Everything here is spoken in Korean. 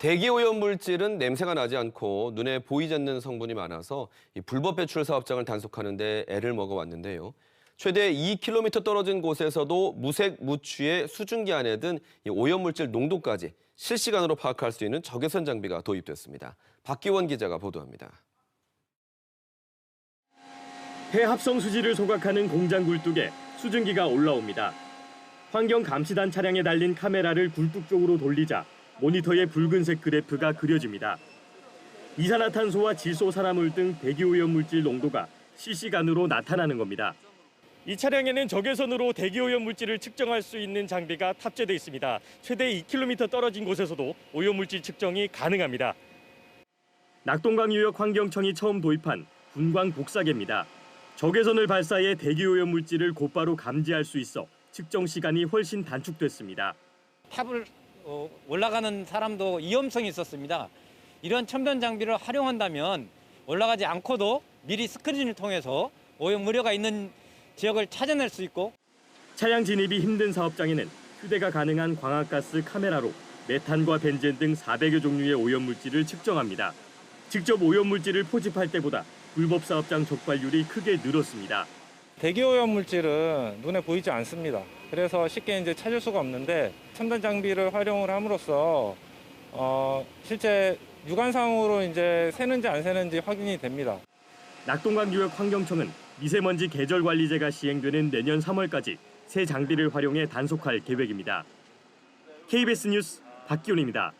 대기 오염 물질은 냄새가 나지 않고 눈에 보이지 않는 성분이 많아서 이 불법 배출 사업장을 단속하는 데 애를 먹어 왔는데요. 최대 2km 떨어진 곳에서도 무색 무취의 수증기 안에 든이 오염 물질 농도까지 실시간으로 파악할 수 있는 적외선 장비가 도입됐습니다. 박기원 기자가 보도합니다. 폐합성 수지를 소각하는 공장 굴뚝에 수증기가 올라옵니다. 환경 감시단 차량에 달린 카메라를 굴뚝 쪽으로 돌리자 모니터에 붉은색 그래프가 그려집니다. 이산화탄소와 질소산화물 등 대기오염 물질 농도가 실시간으로 나타나는 겁니다. 이 차량에는 적외선으로 대기오염 물질을 측정할 수 있는 장비가 탑재돼 있습니다. 최대 2km 떨어진 곳에서도 오염 물질 측정이 가능합니다. 낙동강 유역 환경청이 처음 도입한 분광 복사계입니다. 적외선을 발사해 대기오염 물질을 곧바로 감지할 수 있어 측정 시간이 훨씬 단축됐습니다. 탑을 어, 올라가는 사람도 위험성이 있었습니다. 이런 첨단 장비를 활용한다면 올라가지 않고도 미리 스크린을 통해서 오염 우려가 있는 지역을 찾아낼 수 있고 차량 진입이 힘든 사업장에는 휴대가 가능한 광학가스 카메라로 메탄과 벤젠 등 400여 종류의 오염 물질을 측정합니다. 직접 오염 물질을 포집할 때보다 불법 사업장 적발률이 크게 늘었습니다. 대기오염 물질은 눈에 보이지 않습니다. 그래서 쉽게 이제 찾을 수가 없는데 첨단 장비를 활용을 함으로써 어, 실제 육안상으로 이제 새는지 안 새는지 확인이 됩니다. 낙동강 유역 환경청은 미세먼지 계절 관리제가 시행되는 내년 3월까지 새 장비를 활용해 단속할 계획입니다. KBS 뉴스 박기훈입니다.